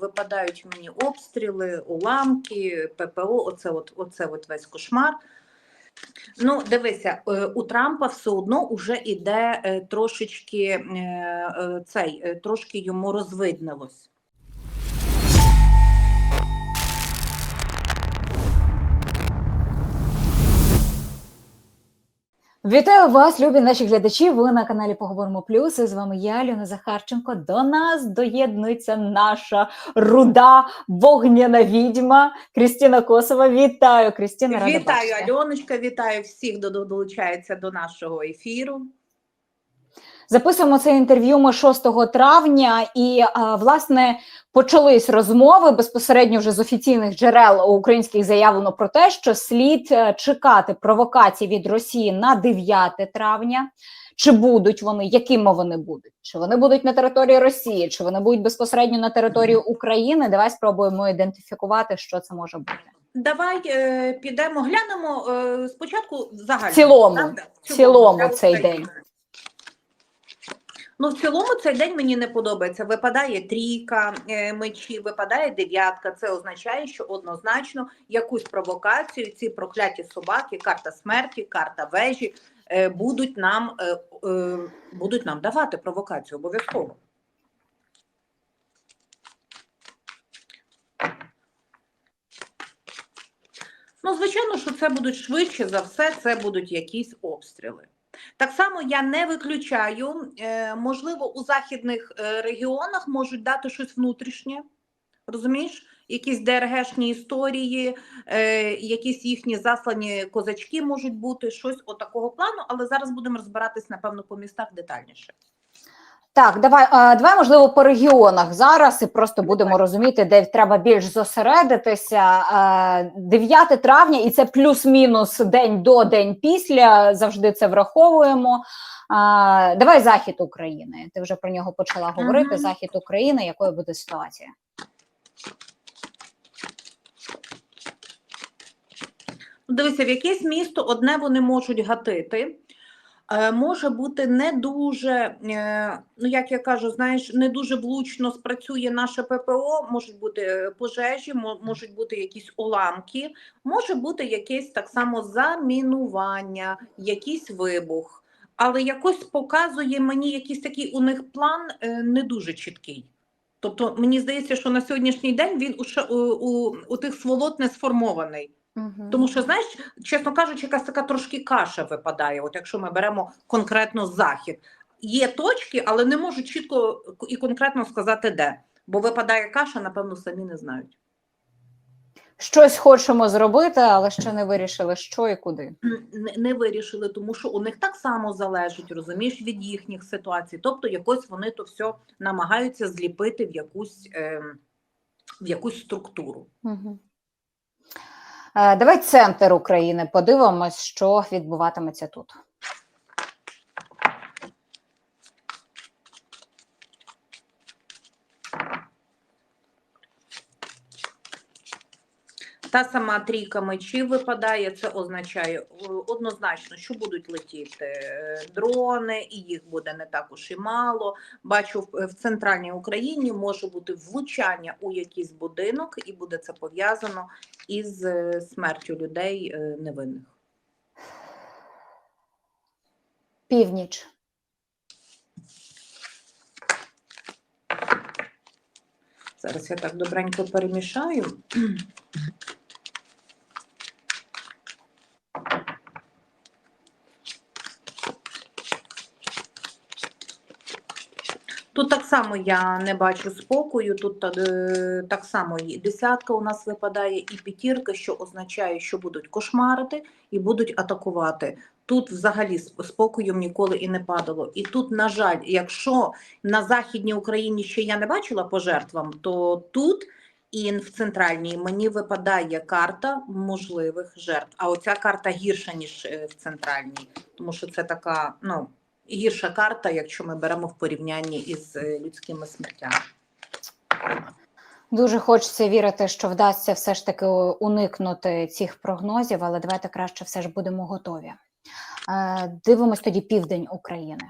випадають мені обстріли, уламки, ППО, оце от, оце от весь кошмар. Ну, дивися, е, у Трампа все одно вже іде е, трошечки е, цей, трошки йому розвиднилось. Вітаю вас, любі наші глядачі. Ви на каналі Поговоримо Плюс. І з вами я, Люна Захарченко. До нас доєднується наша руда вогняна відьма Крістіна Косова. Вітаю, Крістіна. Рада Вітаю, бачити. Альоночка, вітаю всіх, хто до- долучається до нашого ефіру. Записуємо це інтерв'ю ми 6 травня, і власне почались розмови безпосередньо вже з офіційних джерел українських заявлено про те, що слід е, чекати провокацій від Росії на 9 травня. Чи будуть вони, якими вони будуть? Чи вони будуть на території Росії, чи вони будуть безпосередньо на території України? Давай спробуємо ідентифікувати, що це може бути. Давай е, підемо, глянемо е, спочатку загально. В цілому, в цілому для цей день. Ну, в цілому цей день мені не подобається. Випадає трійка е, мечів, випадає дев'ятка. Це означає, що однозначно якусь провокацію ці прокляті собаки, карта смерті, карта вежі е, будуть нам е, будуть нам давати провокацію обов'язково. Ну, звичайно, що це будуть швидше за все, це будуть якісь обстріли. Так само я не виключаю, е, можливо, у західних е, регіонах можуть дати щось внутрішнє, розумієш? Якісь ДРГшні історії, е, якісь їхні заслані козачки можуть бути, щось отакого плану, але зараз будемо розбиратись, напевно, по містах детальніше. Так, давай, давай, можливо, по регіонах зараз і просто будемо розуміти, де треба більш зосередитися. Е, 9 травня, і це плюс-мінус день до день після. Завжди це враховуємо. Давай захід України. Ти вже про нього почала говорити. Мгм. Захід України, якою буде ситуація? Дивися, в якесь місто одне вони можуть гатити. Е, Може бути не дуже, е, ну як я кажу, знаєш, не дуже влучно спрацює наше ППО, можуть бути е, пожежі, можуть бути якісь уламки, може бути якесь так само замінування, якийсь вибух. Але якось показує мені якийсь такий у них план не дуже чіткий. Тобто мені здається, що на сьогоднішній день він у, у, у тих сволот не сформований. Тому що, знаєш, чесно кажучи, якась така трошки каша випадає, от якщо ми беремо конкретно захід. Є точки, але не можу чітко і конкретно сказати, де. Бо випадає каша, напевно, самі не знають. Щось хочемо зробити, але ще не вирішили, що і куди. Не, не вирішили, тому що у них так само залежить, розумієш, від їхніх ситуацій. Тобто, якось вони то все намагаються зліпити в якусь, е, в якусь структуру. Угу. Е, Давай центр України подивимось, що відбуватиметься тут. Та сама трійка мечів випадає, це означає е, однозначно, що будуть летіти е, дрони, і їх буде не так уж і мало. Бачу, в- в центральній Україні може бути влучання у якийсь будинок, і буде це пов'язано із е, смертю людей е, невинних. Північ. Зараз я так добренько перемішаю. Тут так само я не бачу спокою. Тут е, так само і десятка у нас випадає, і п'ятірка, що означає, що будуть кошмарити і будуть атакувати. Тут взагалі сп- спокою ніколи і не падало. І тут, на жаль, якщо на західній Україні ще я не бачила по жертвам, то тут і в центральній мені випадає карта можливих жертв. А оця карта гірша ніж е, в центральній, тому що це така ну гірша карта, якщо ми беремо в порівнянні із е, людськими смертями. Дуже хочеться вірити, що вдасться все ж таки уникнути цих прогнозів, але давайте краще все ж будемо готові. Е, Дивимось тоді південь України.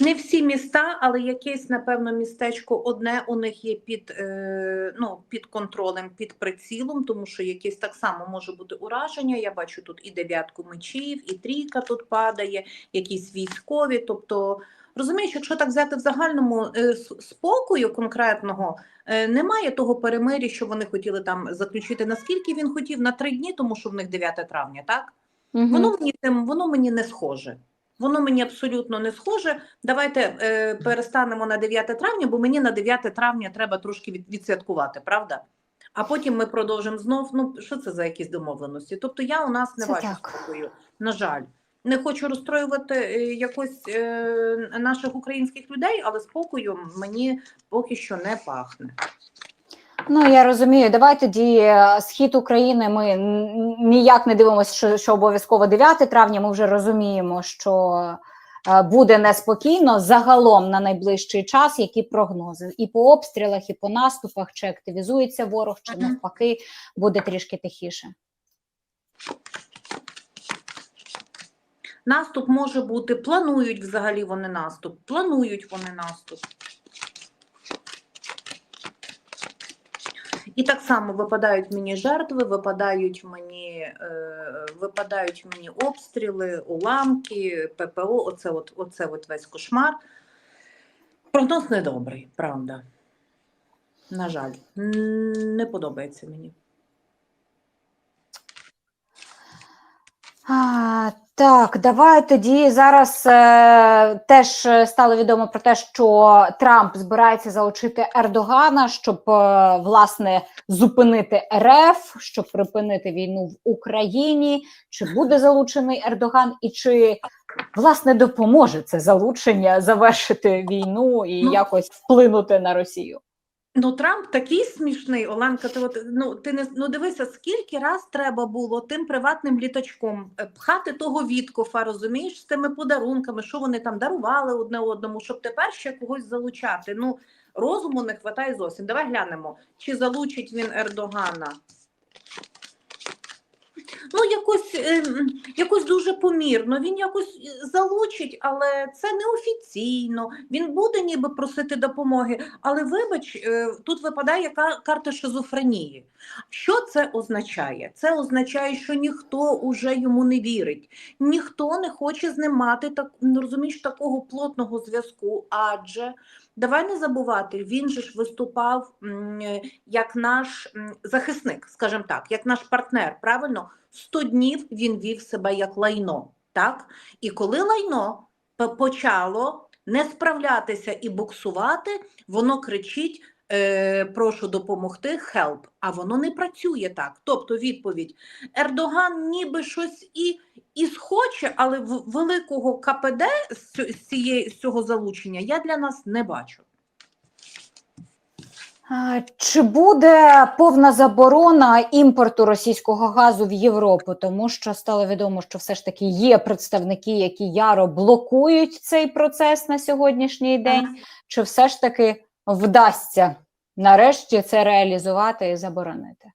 Не всі міста, але якесь, напевно, містечко одне у них є під, е, ну, під контролем, під прицілом, тому що якесь так само може бути ураження. Я бачу тут і дев'ятку мечів, і трійка тут падає, якісь військові. Тобто, розумієш, якщо так взяти в загальному е, спокою конкретного, е, немає того перемир'я, що вони хотіли там заключити. Наскільки він хотів на три дні, тому що в них 9 травня, так? Мгм. Воно мені воно мені не схоже. Воно мені абсолютно не схоже. Давайте е, перестанемо на 9 травня, бо мені на 9 травня треба трошки від, відсвяткувати, правда? А потім ми продовжимо знов. Ну що це за якісь домовленості? Тобто я у нас не Це бачу так. спокою. На жаль, не хочу розстроювати е, якось е, наших українських людей, але спокою мені поки що не пахне. Ну я розумію. Давай тоді е, схід України. Ми ніяк не дивимося, що, що обов'язково 9 травня. Ми вже розуміємо, що е, буде неспокійно загалом на найближчий час. Які прогнози і по обстрілах, і по наступах, чи активізується ворог, чи навпаки буде трішки тихіше. Наступ може бути, планують взагалі вони наступ, планують вони наступ. Так само випадають мені жертви, випадають мені, е, випадають мені обстріли, уламки, ППО, оце от, оце от весь кошмар. Прогноз недобрий, правда. На жаль, не подобається мені. А, так, давай тоді зараз е, теж е, стало відомо про те, що Трамп збирається залучити Ердогана, щоб е, власне зупинити РФ, щоб припинити війну в Україні. Чи буде залучений Ердоган, і чи власне допоможе це залучення завершити війну і Ну, якось вплинути на Росію? Ну, Трамп такий смішний, Оленка. Ти от ну ти не ну дивися, скільки раз треба було тим приватним літачком е, пхати того Віткофа, розумієш, з тими подарунками, що вони там дарували одне одному, щоб тепер ще когось залучати. Ну розуму не вистачає зовсім. Давай глянемо, чи залучить він Ердогана. Ну, якось, ем, якось дуже помірно. Він якось е, залучить, але це неофіційно. Він буде ніби просити допомоги. Але вибач, е, тут випадає яка карта шизофренії. Що це означає? Це означає, що ніхто уже йому не вірить, ніхто не хоче з ним мати так, ну, розумієш, такого плотного зв'язку. Адже давай не забувати, він же ж виступав як наш захисник, скажімо так, як наш партнер. Правильно, 100 днів він вів себе як лайно. Так? І коли лайно почало не справлятися і буксувати, воно кричить: е, прошу допомогти, help, а воно не працює так. Тобто відповідь: Ердоган ніби щось і, і схоче, але великого КПД з, цього залучення я для нас не бачу. Чи буде повна заборона імпорту російського газу в Європу? Тому що стало відомо, що все ж таки є представники, які яро блокують цей процес на сьогоднішній день. Чи все ж таки вдасться нарешті це реалізувати і заборонити?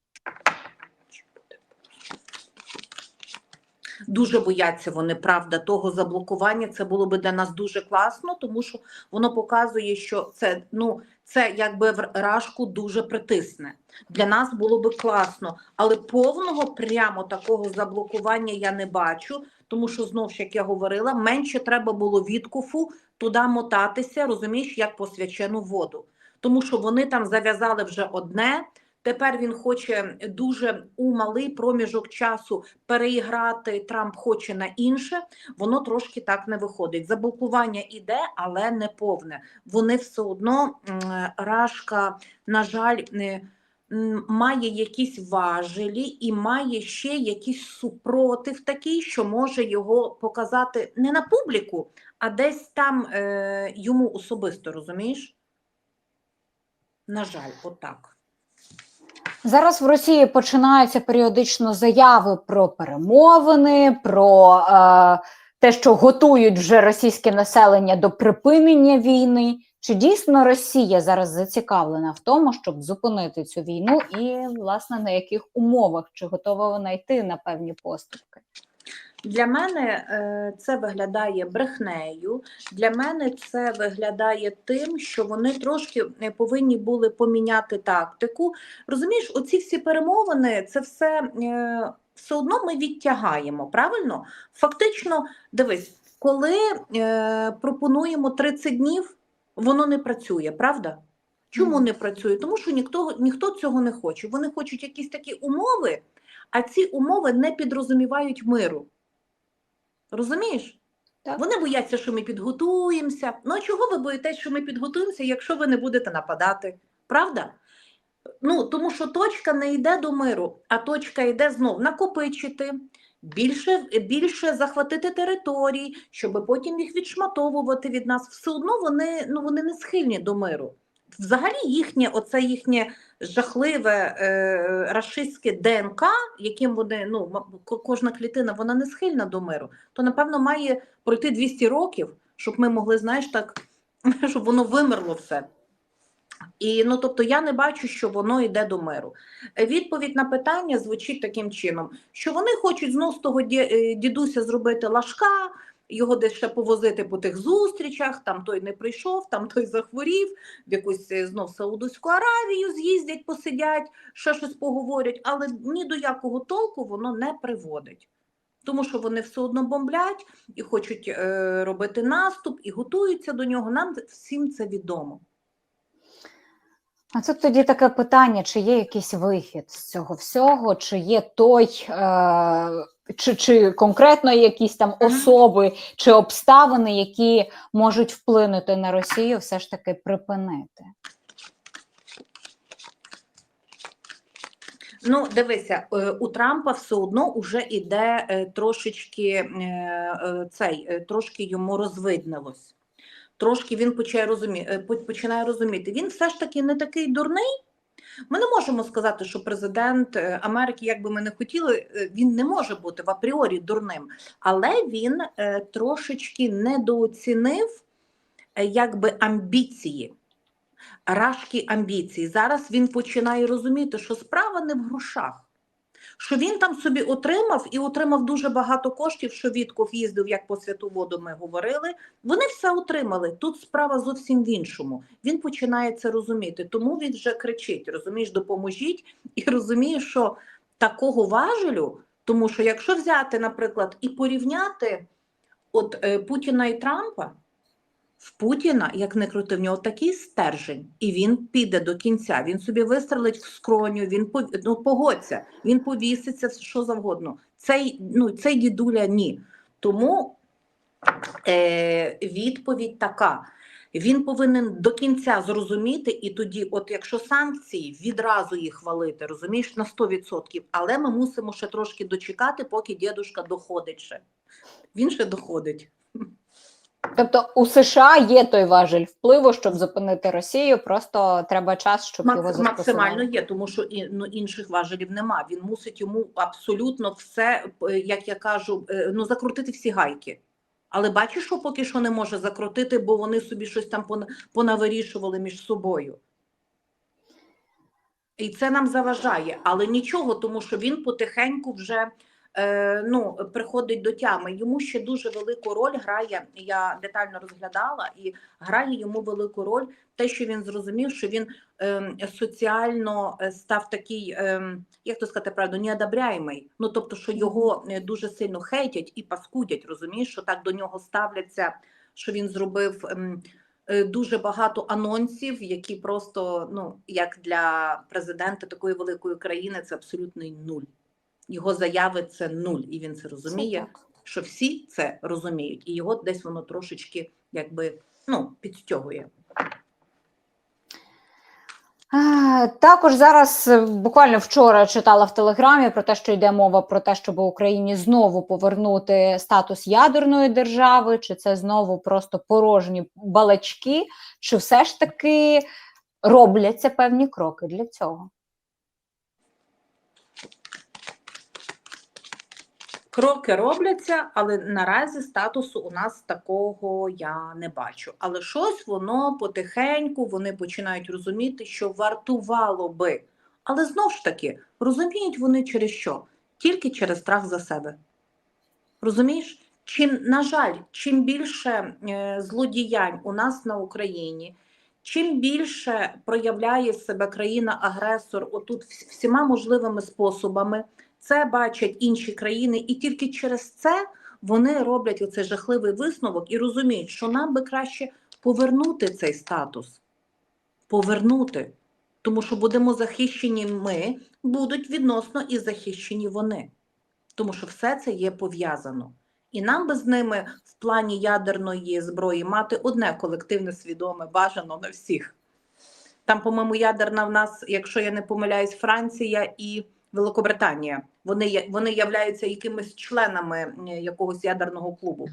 Дуже бояться вони, правда, того заблокування. Це було би для нас дуже класно, тому що воно показує, що це ну це якби в рашку дуже притисне. Для нас було би класно, але повного прямо такого заблокування я не бачу, тому що знов ж як я говорила, менше треба було відкуфу туди мотатися, розумієш, як по свячену воду. Тому що вони там зав'язали вже одне. Тепер він хоче дуже у малий проміжок часу переіграти. Трамп хоче на інше. Воно трошки так не виходить. Заблокування іде, але не повне. Вони все одно рашка, на жаль, не. Має якісь важелі і має ще якийсь супротив такий, що може його показати не на публіку, а десь там е, йому особисто, розумієш? На жаль, отак. Зараз в Росії починаються періодично заяви про перемовини, про е, те, що готують вже російське населення до припинення війни. Чи дійсно Росія зараз зацікавлена в тому, щоб зупинити цю війну, і власне на яких умовах чи готова вона йти на певні поступки? Для мене е, це виглядає брехнею. Для мене це виглядає тим, що вони трошки е, повинні були поміняти тактику. Розумієш, оці всі перемовини, це все, е, все одно ми відтягаємо. Правильно? Фактично, дивись, коли пропонуємо 30 днів, воно не працює, правда? Чому не працює? Тому що ніхто, ніхто цього не хоче. Вони хочуть якісь такі умови, а ці умови не підрозумівають миру. Розумієш? Так. Вони бояться, що ми підготуємося. Ну а чого ви боїтесь, що ми підготуємося, якщо ви не будете нападати? Правда? Ну, тому що точка не йде до миру, а точка йде знов накопичити, більше, більше захватити територій, щоб потім їх відшматовувати від нас. Все одно вони, ну, вони не схильні до миру. Взагалі їхнє, оце їхнє жахливе е, рашистське ДНК, яким вони, ну, кожна клітина, вона не схильна до миру, то, напевно, має пройти 200 років, щоб ми могли, знаєш, так, щоб воно вимерло все. І ну, тобто я не бачу, що воно йде до миру. Відповідь на питання звучить таким чином, що вони хочуть знов з того е, дідуся зробити лашка, його десь ще повозити по тих зустрічах, там той не прийшов, там той захворів, в якусь е, знов Саудовську Аравію з'їздять, посидять, ще щось поговорять, але ні до якого толку воно не приводить. Тому що вони все одно бомблять і хочуть е, робити наступ, і готуються до нього. Нам всім це відомо. А це тоді таке питання: чи є якийсь вихід з цього всього, чи є той, е, чи, чи конкретно якісь там особи чи обставини, які можуть вплинути на Росію, все ж таки припинити? Ну, дивися, е, у Трампа все одно вже іде е, трошечки е, цей, трошки йому розвиднилось. Трошки він починає розуміти, починає розуміти. Він все ж таки не такий дурний. Ми не можемо сказати, що президент е, Америки, як би ми не хотіли, е, він не може бути в апріорі дурним, але він е, трошечки недооцінив е, якби амбіції, рашки амбіції. Зараз він починає розуміти, що справа не в грошах. Що він там собі отримав і отримав дуже багато коштів, що Вітков їздив, як по святу воду ми говорили. Вони все отримали. Тут справа зовсім в іншому. Він починає це розуміти. Тому він вже кричить: розумієш, допоможіть, і розуміє, що такого важелю, тому що якщо взяти, наприклад, і порівняти от е, Путіна і Трампа. В Путіна, як не крути, в нього такий стержень, і він піде до кінця. Він собі вистрелить в скроню, він ну, погодься, він повіситься що завгодно. Цей, ну, цей дідуля ні. Тому е, відповідь така. Він повинен до кінця зрозуміти, і тоді, от якщо санкції, відразу їх хвалити, розумієш, на 100%. Але ми мусимо ще трошки дочекати, поки дідушка доходить ще. Він ще доходить. Тобто у США є той важель впливу, щоб зупинити Росію, просто треба час, щоб його Макс, максимально є, тому що і, ну, інших важелів нема. Він мусить йому абсолютно все, е, як я кажу, е, ну закрутити всі гайки. Але бачиш, що поки що не може закрутити, бо вони собі щось там понавирішували між собою. І це нам заважає, але нічого, тому що він потихеньку вже ну, приходить до тями. Йому ще дуже велику роль грає. Я детально розглядала, і грає йому велику роль те, що він зрозумів, що він е, соціально е, став такий, е, як то сказати правду, неодобряємий. Ну тобто, що його е, дуже сильно хейтять і паскудять, розумієш, що так до нього ставляться, що він зробив. ем, е, Дуже багато анонсів, які просто ну як для президента такої великої країни, це абсолютний нуль. Його заяви це нуль, і він це розуміє, що всі це розуміють, і його десь воно трошечки якби ну підстягує. Також зараз е, буквально вчора читала в телеграмі про те, що йде мова про те, щоб Україні знову повернути статус ядерної держави, чи це знову просто порожні балачки, чи все ж таки робляться певні кроки для цього. Кроки робляться, але наразі статусу у нас такого я не бачу. Але щось воно потихеньку вони починають розуміти, що вартувало би. Але знов ж таки розуміють вони через що? Тільки через страх за себе. Розумієш? Чим, на жаль, чим більше е, злодіянь у нас на Україні, чим більше проявляє себе країна-агресор отут всіма можливими способами, це бачать інші країни, і тільки через це вони роблять оцей жахливий висновок і розуміють, що нам би краще повернути цей статус. Повернути. Тому що будемо захищені ми, будуть відносно і захищені вони. Тому що все це є пов'язано. І нам би з ними в плані ядерної зброї мати одне колективне свідоме бажано на всіх. Там, по-моєму, ядерна в нас, якщо я не помиляюсь, Франція і Великобританія. Вони, вони являються якимись членами е, якогось ядерного клубу.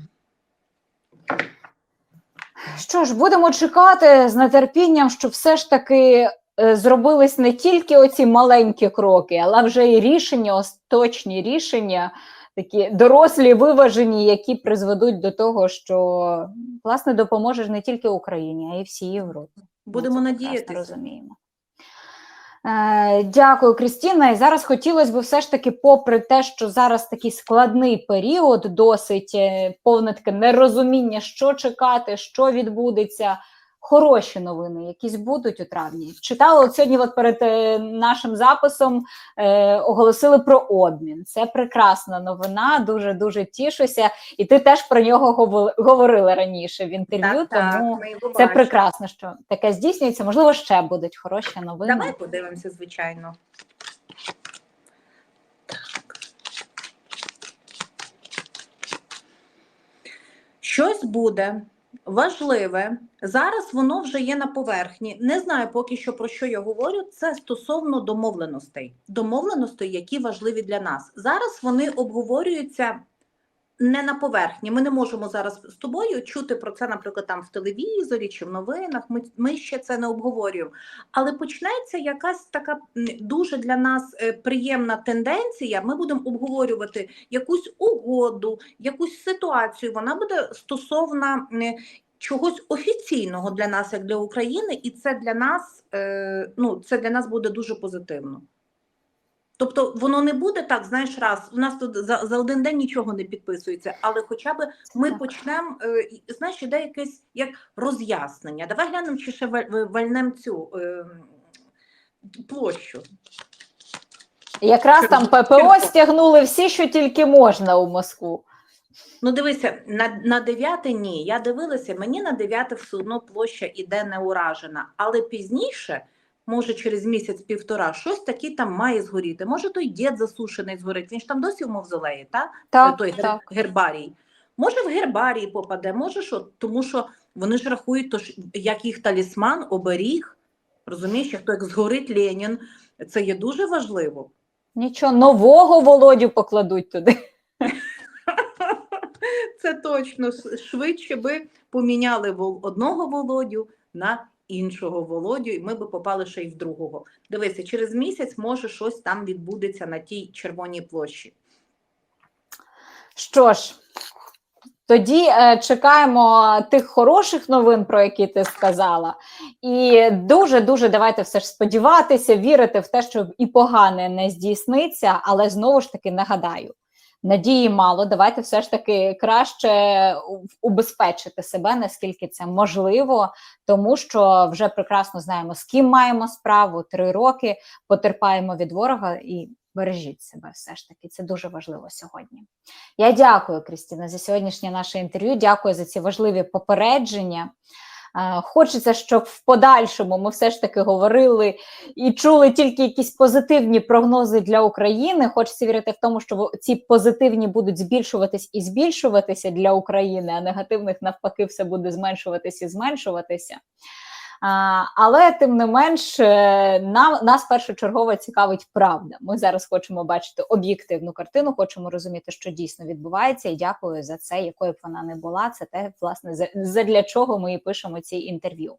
Що ж, будемо чекати з нетерпінням, що все ж таки е, зробились не тільки оці маленькі кроки, але вже і рішення, остаточні рішення, такі дорослі, виважені, які призведуть до того, що власне допоможеш не тільки Україні, а й всій Європі. Будемо прекрасно надіятися. розуміємо. Е, Дякую, Крістіна. І зараз хотілося б все ж таки, попри те, що зараз такий складний період, досить е, повне таке нерозуміння, що чекати, що відбудеться. Хороші новини, якісь будуть у травні. Читала от сьогодні, от перед е, нашим записом е, оголосили про обмін. Це прекрасна новина. Дуже дуже тішуся. І ти теж про нього говорила раніше в інтерв'ю. тому ми його це прекрасно, що таке здійснюється. Можливо, ще будуть хороші новини. Давай подивимося, звичайно. Щось буде важливе. Зараз воно вже є на поверхні. Не знаю поки що про що я говорю. Це стосовно домовленостей. Домовленостей, які важливі для нас. Зараз вони обговорюються не на поверхні. Ми не можемо зараз з тобою чути про це, наприклад, там в телевізорі чи в новинах. Ми, ми ще це не обговорюємо. Але почнеться якась така дуже для нас е, приємна тенденція. Ми будемо обговорювати якусь угоду, якусь ситуацію. Вона буде стосовна чогось офіційного для нас, як для України, і це для нас, е, ну, це для нас буде дуже позитивно. Тобто воно не буде так, знаєш, раз у нас тут за, за один день нічого не підписується, але хоча б ми Так. почнемо, е, знаєш, іде якесь як роз'яснення. Давай глянемо, чи ще валь- вальнем цю е, площу. Якраз там ППО стягнули всі, що тільки можна у Москву. Ну, дивися, на, на 9 ні. Я дивилася, мені на 9 все одно площа іде не уражена, але пізніше, може через місяць-півтора, щось таке там має згоріти. Може той дід засушений згорить, він ж там досі в мавзолеї, так? Так, той гер- так. гербарій. Може, в гербарії попаде, може що, тому що вони ж рахують, то як їх талісман, оберіг. Розумієш, як то як згорить Ленін, це є дуже важливо. Нічого нового Володю покладуть туди. Це точно швидше би поміняли одного Володю на іншого Володю, і ми би попали ще й в другого. Дивися, через місяць може щось там відбудеться на тій червоній площі. Що ж, тоді е, чекаємо тих хороших новин, про які ти сказала. І дуже дуже давайте все ж сподіватися, вірити в те, що і погане не здійсниться, але знову ж таки нагадаю. Надії мало, давайте все ж таки краще убезпечити себе, наскільки це можливо, тому що вже прекрасно знаємо, з ким маємо справу три роки, потерпаємо від ворога і бережіть себе. Все ж таки, це дуже важливо сьогодні. Я дякую, Крістіна, за сьогоднішнє наше інтерв'ю. Дякую за ці важливі попередження. Хочеться, щоб в подальшому ми все ж таки говорили і чули тільки якісь позитивні прогнози для України. Хочеться вірити в тому, що ці позитивні будуть збільшуватись і збільшуватися для України, а негативних навпаки, все буде зменшуватись і зменшуватися. Але тим не менш, е, нам нас першочергово цікавить правда. Ми зараз хочемо бачити об'єктивну картину, хочемо розуміти, що дійсно відбувається. І дякую за це, якою б вона не була. Це те, власне, за- задля чого ми і пишемо ці інтерв'ю.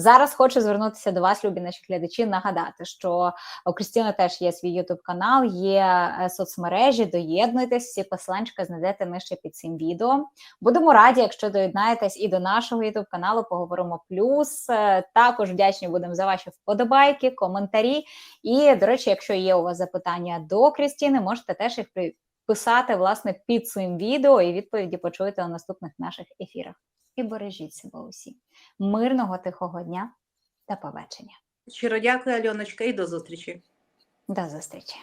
Зараз хочу звернутися до вас, любі наші глядачі, нагадати, що у Крістіни теж є свій ютуб канал, є е, соцмережі. Доєднуйтесь, всі посиланчика знайдете нижче під цим відео. Будемо раді, якщо доєднаєтесь і до нашого ютуб каналу. Поговоримо плюс. Е, Також вдячні будемо за ваші вподобайки, коментарі. І, до речі, якщо є у вас запитання до Крістіни, можете теж їх писати власне під цим відео, і відповіді почуєте у наступних наших ефірах. І бережіть себе усі. Мирного тихого дня та побачення. Щиро дякую, Альоночка, і до зустрічі. До зустрічі.